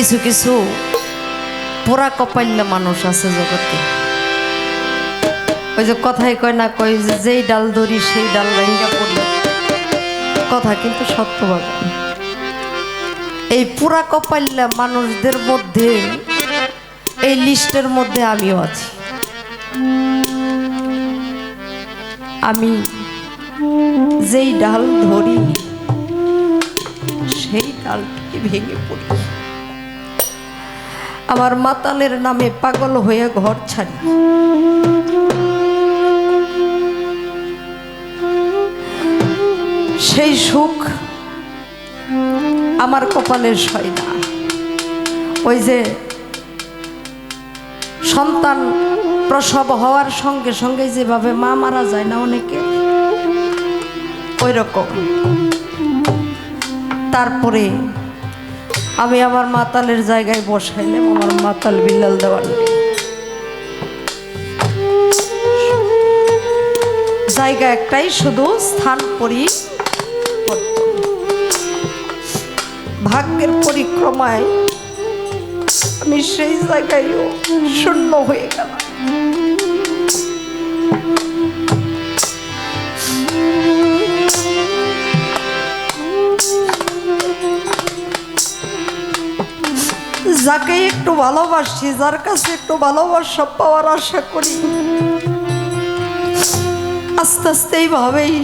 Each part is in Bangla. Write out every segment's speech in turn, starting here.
কিছু কিছু পোড়া কপাল্য মানুষ আছে জগতে। ওই যে কথাই কয় না, কয় যে যেই ডাল ধরি সেই ডাল ভেঙ্গা পড়ল। কথা কিন্তু সত্য বাবা। এই পুরা কপাল্লা মানুষদের মধ্যে, এই লিস্টের মধ্যে আমিও আছি। আমি যেই ডাল ধরি, সেই ডালটি ভেঙে পড়ি আমার মাতালের নামে পাগল হয়ে ঘর ছাড়ি। সেই সুখ আমার কপালের সয় না। ওই যে সন্তান প্রসব হওয়ার সঙ্গে সঙ্গে যেভাবে মা মারা যায় না অনেকে, ওই রকম। তারপরে আমি আমার মাতালের জায়গায় বসাইলাম আমার মাতাল বিল্লাল দেওয়ার জায়গা একটাই, শুধু স্থান পরি ভাগ্যের পরিক্রমায় আমি সেই জায়গায়ও শূন্য হয়ে গেলাম। একটু ভালোবাসি যার কাছে একটু ভালোবাসা পাওয়ার আশা করি। আস্তে আস্তে এইভাবেই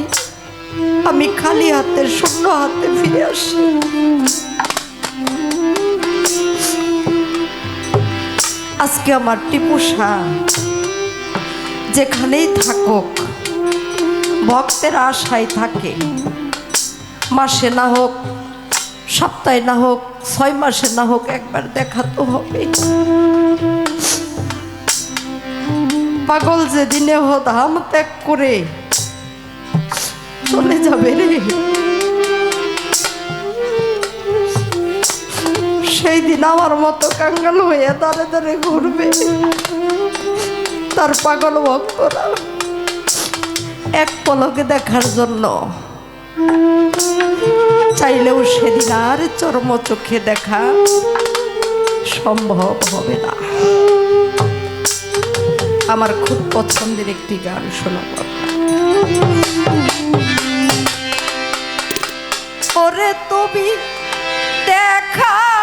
আমি খালি হাতে, শূন্য হাতে ফিরে আসি। আজকে আমার টিপুসা যেখানেই থাকুক, ভক্তের আশায় থাকে। মাসে না হোক সপ্তাহে না হোক, ছয় মাসে না হোক, একবার দেখা তো হবে পাগল যে দিনে হো ধাম ত্যাগ করে চলে যাবে রে। সেই দিন আমার মতো কাঙ্গাল হয়ে দাঁড়ে দাঁড়ে ঘুরবে। তার পাগল ভক্তরা এক পলকে দেখার জন্য চাইলেও সেদিন আর চরম চোখে দেখা সম্ভব হবে না। আমার খুব পছন্দের একটি গান শোনাব ওরে তবি দেখা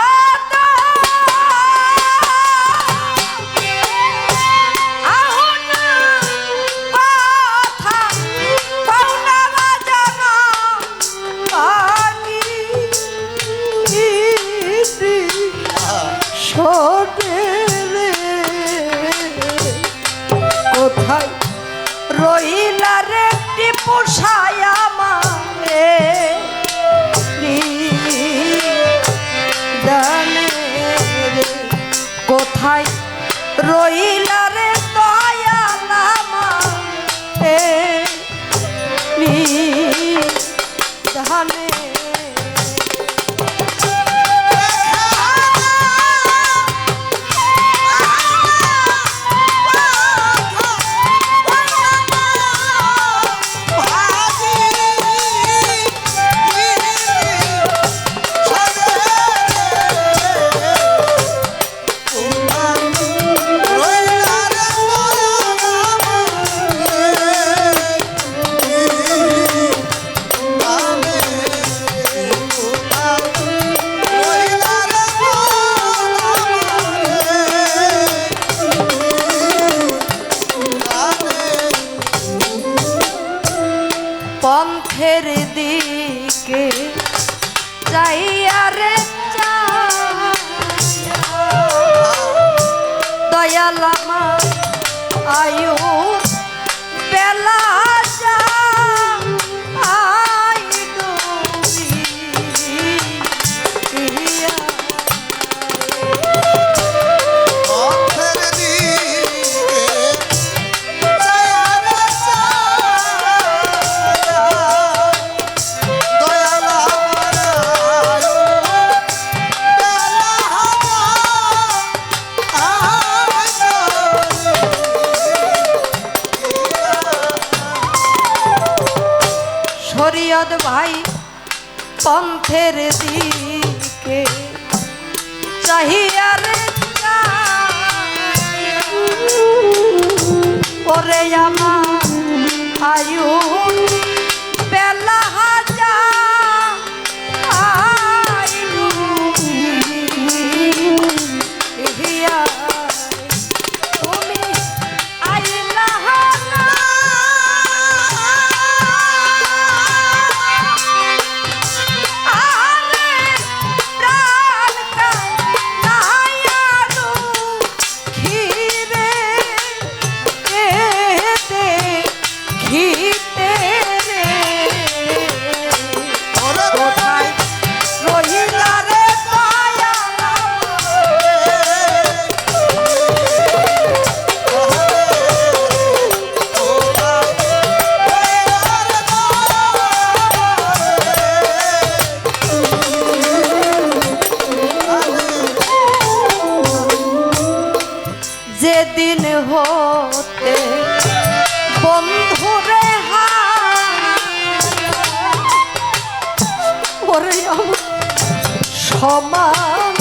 রইলা একটি পোষায় শরিয়ত ভাই পন্থের দিকে চাহিয়ার ওরে আমার আয়ু করে সমান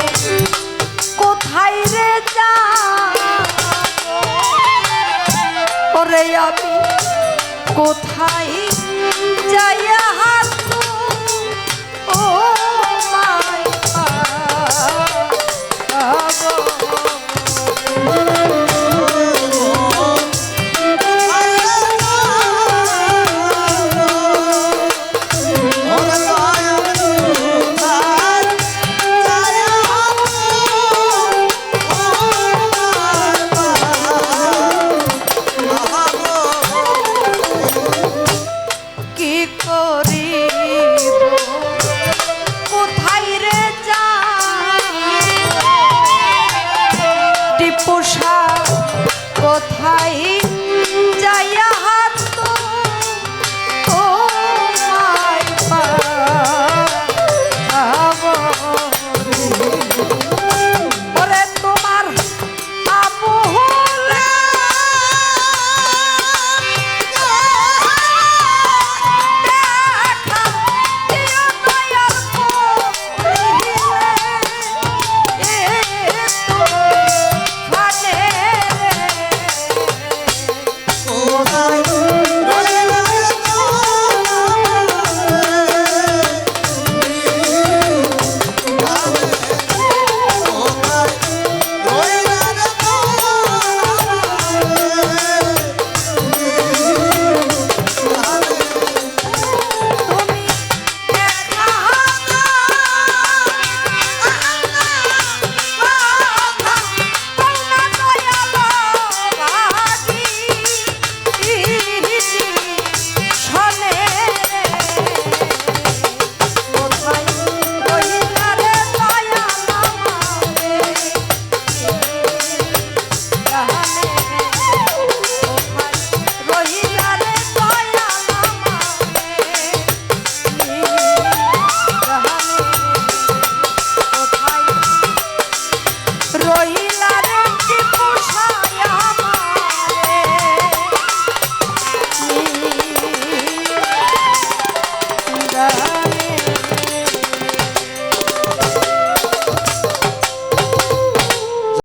কোথায় যাইয়া হাত ও